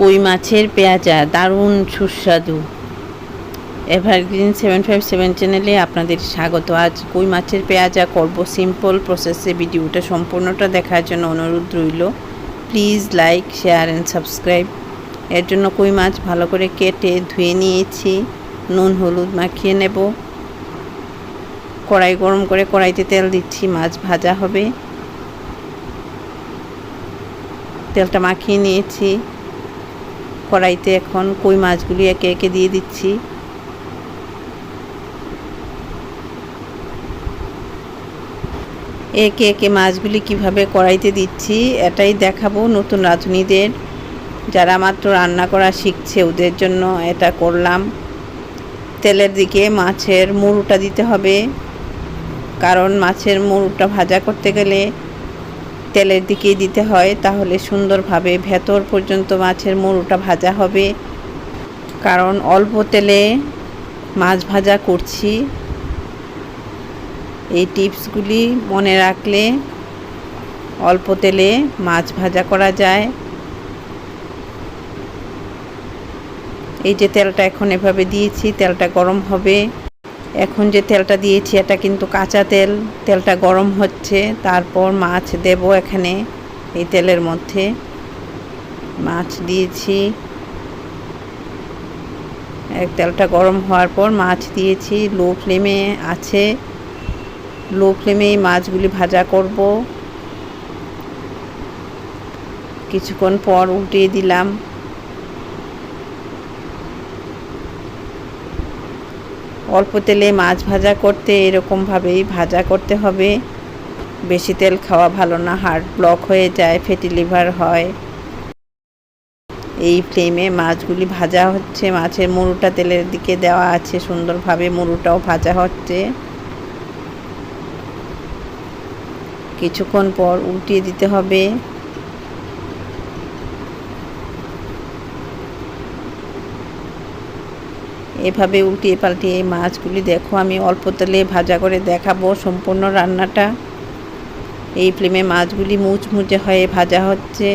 কই মাছের পেঁয়াজা? দারুণ সুস্বাদু। এভারগ্রিন সেভেন ফাইভ সেভেন চ্যানেলে আপনাদের স্বাগত। আজ কই মাছের পেঁয়াজা করব? সিম্পল প্রসেসে ভিডিওটা সম্পূর্ণটা দেখার জন্য অনুরোধ রইল। Please like share and subscribe এর জন্য কই মাছ ভালো করে কেটে ধুয়ে নিয়েছি। নুন, হলুদ মাখিয়ে নেব। কড়াই গরম করে কড়াইতে তেল দিচ্ছি। মাছ ভাজা হবে। তেলটা মাখিয়ে নিয়েছি। কড়াইতে এখন কই মাছগুলি একে একে দিয়ে দিচ্ছি। একে একে মাছগুলি কীভাবে কড়াইতে দিচ্ছি, এটাই দেখাবো নতুন রাঁধুনিদের। যারা মাত্র রান্না করা শিখছে, ওদের জন্য এটা করলাম। তেলের দিকে মাছের মুড়ুটা দিতে হবে। কারণ মাছের মুড়ুটা ভাজা করতে গেলে তেলের দিকেই দিতে হয়, তাহলে সুন্দরভাবে ভেতর পর্যন্ত মাছের মুড়োটা ভাজা হবে। কারণ অল্প তেলে মাছ ভাজা করছি। এই টিপসগুলি মনে রাখলে অল্প তেলে মাছ ভাজা করা যায়। এই যে তেলটা এখন এভাবে দিয়েছি, তেলটা গরম হবে। এখন যে তেলটা দিয়েছি, এটা কিন্তু কাঁচা তেল, তেলটা গরম হচ্ছে। তারপর মাছ দেব এখানে, এই তেলের মধ্যে। মাছ দিয়েছি। এক তেলটা গরম হওয়ার পর মাছ দিয়েছি। লো ফ্লেমে আছে। লো ফ্লেমে মাছগুলি ভাজা করব। কিছুক্ষণ পর উল্টিয়ে দিলাম। অল্প তেলে মাছ ভাজা করতে এরকমভাবেই ভাজা করতে হবে। বেশি তেল খাওয়া ভালো না হার্ট ব্লক হয়ে যায় ফেটি লিভার হয়। এই ফ্লেমে মাছগুলি ভাজা হচ্ছে, মাছের মুড়ুটা তেলের দিকে দেওয়া আছে, সুন্দরভাবে মুড়ুটাও ভাজা হচ্ছে। কিছুক্ষণ পর উল্টিয়ে দিতে হবে। এভাবে উল্টিয়ে পাল্টিয়ে এই মাছগুলি দেখো, আমি অল্প তেলে ভাজা করে দেখাবো সম্পূর্ণ রান্নাটা। এই ফ্লেমে মাছগুলি মুচমুচে হয়ে ভাজা হচ্ছে।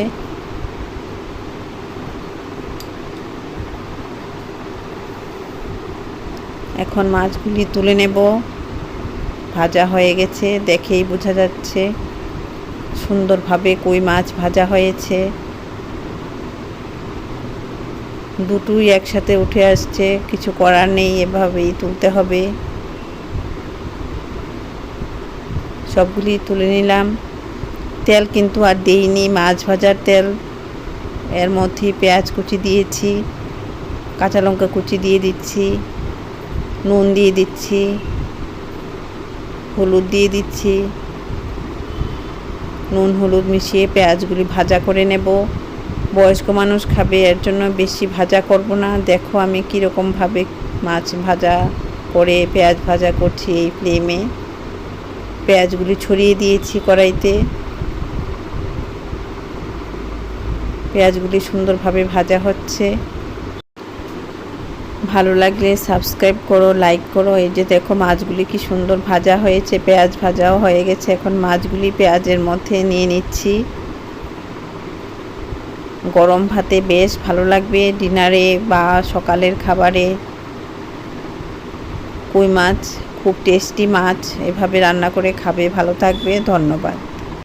এখন মাছগুলি তুলে নেব। ভাজা হয়ে গেছে, দেখেই বোঝা যাচ্ছে সুন্দরভাবে কই মাছ ভাজা হয়েছে। দুটোই একসাথে উঠে আসছে, কিছু করার নেই, এভাবেই তুলতে হবে। সবগুলি তুলে নিলাম। তেল কিন্তু আর দেইনি, মাছ ভাজার তেল। এর মধ্যে পেঁয়াজ কুচি দিয়েছি, কাঁচা লঙ্কা কুচি দিয়ে দিচ্ছি, নুন দিয়ে দিচ্ছি, হলুদ দিয়ে দিচ্ছি। নুন, হলুদ মিশিয়ে পেঁয়াজগুলি ভাজা করে নেব। বয়স্ক মানুষ খাবে, এর জন্য বেশি ভাজা করব না। দেখো আমি কীরকমভাবে মাছ ভাজা করে, পেঁয়াজ ভাজা করছি এই ফ্লেমে পেঁয়াজগুলি ছড়িয়ে দিয়েছি কড়াইতে। পেঁয়াজগুলি সুন্দরভাবে ভাজা হচ্ছে। ভালো লাগলে সাবস্ক্রাইব করো লাইক করো। এই যে দেখো মাছগুলি কি সুন্দর ভাজা হয়েছে, পেঁয়াজ ভাজাও হয়ে গেছে। এখন মাছগুলি পেঁয়াজের মধ্যে নিয়ে নিচ্ছি। গরম ভাতে বেশ ভালো লাগবে ডিনারে বা সকালের খাবারে। কই মাছ? খুব টেস্টি মাছ। এভাবে রান্না করে খাবে। ভালো থাকবে। ধন্যবাদ।